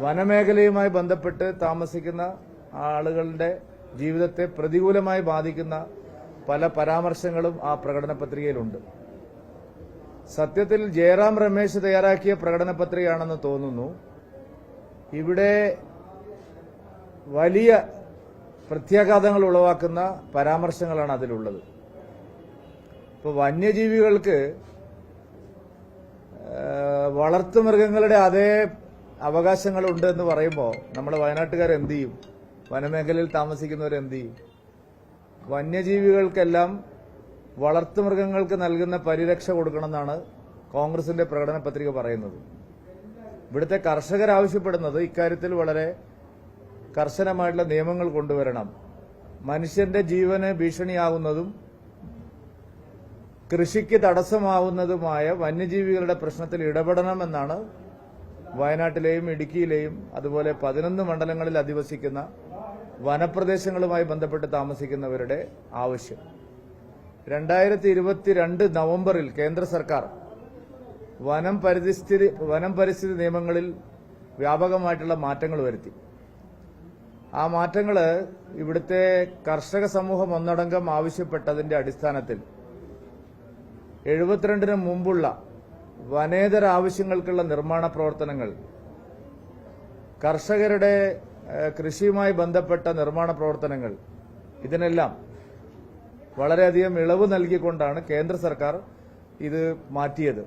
വനമേഖലയുമായി ബന്ധപ്പെട്ട് താമസിക്കുന്ന ആളുകളുടെ ജീവിതത്തെ പ്രതികൂലമായി ബാധിക്കുന്ന പല പരാമർശങ്ങളും ആ പ്രകടന പത്രികയിലുണ്ട്. സത്യത്തിൽ ജയറാം രമേശ് തയ്യാറാക്കിയ പ്രകടന പത്രികയാണെന്ന് തോന്നുന്നു. ഇവിടെ വലിയ പ്രത്യാഘാതങ്ങൾ ഉളവാക്കുന്ന പരാമർശങ്ങളാണ് അതിലുള്ളത്. ഇപ്പോൾ വന്യജീവികൾക്ക് വളർത്തുമൃഗങ്ങളുടെ അതേ അവകാശങ്ങളുണ്ട് എന്ന് പറയുമ്പോൾ നമ്മൾ വയനാട്ടുകാർ എന്ത് ചെയ്യും? വനമേഖലയിൽ താമസിക്കുന്നവർ എന്ത് ചെയ്യും? വന്യജീവികൾക്കെല്ലാം വളർത്തുമൃഗങ്ങൾക്ക് നൽകുന്ന പരിരക്ഷ കൊടുക്കണമെന്നാണ് കോൺഗ്രസിന്റെ പ്രകടന പത്രിക പറയുന്നത്. ഇവിടുത്തെ കർഷകർ ആവശ്യപ്പെടുന്നത് ഇക്കാര്യത്തിൽ വളരെ കർശനമായിട്ടുള്ള നിയമങ്ങൾ കൊണ്ടുവരണം. മനുഷ്യന്റെ ജീവന് ഭീഷണിയാവുന്നതും കൃഷിക്ക് തടസ്സമാവുന്നതുമായ വന്യജീവികളുടെ പ്രശ്നത്തിൽ ഇടപെടണമെന്നാണ് വയനാട്ടിലെയും ഇടുക്കിയിലെയും അതുപോലെ പതിനൊന്ന് മണ്ഡലങ്ങളിൽ അധിവസിക്കുന്ന വനപ്രദേശങ്ങളുമായി ബന്ധപ്പെട്ട് താമസിക്കുന്നവരുടെ ആവശ്യം. രണ്ടായിരത്തി ഇരുപത്തിരണ്ട് നവംബറിൽ കേന്ദ്ര സർക്കാർ വനം പരിസ്ഥിതി വനം പരിസ്ഥിതി നിയമങ്ങളിൽ വ്യാപകമായിട്ടുള്ള മാറ്റങ്ങൾ വരുത്തി. ആ മാറ്റങ്ങൾ ഇവിടുത്തെ കർഷക സമൂഹം ഒന്നടങ്കം ആവശ്യപ്പെട്ടതിന്റെ അടിസ്ഥാനത്തിൽ എഴുപത്തിരണ്ടിന് മുമ്പുള്ള വനേതര ആവശ്യങ്ങൾക്കുള്ള നിർമ്മാണ പ്രവർത്തനങ്ങൾ കർഷകരുടെ കൃഷിയുമായി ബന്ധപ്പെട്ട നിർമ്മാണ പ്രവർത്തനങ്ങൾ ഇതിനെല്ലാം വളരെയധികം ഇളവ് നൽകിക്കൊണ്ടാണ് കേന്ദ്ര സർക്കാർ ഇത് മാറ്റിയത്.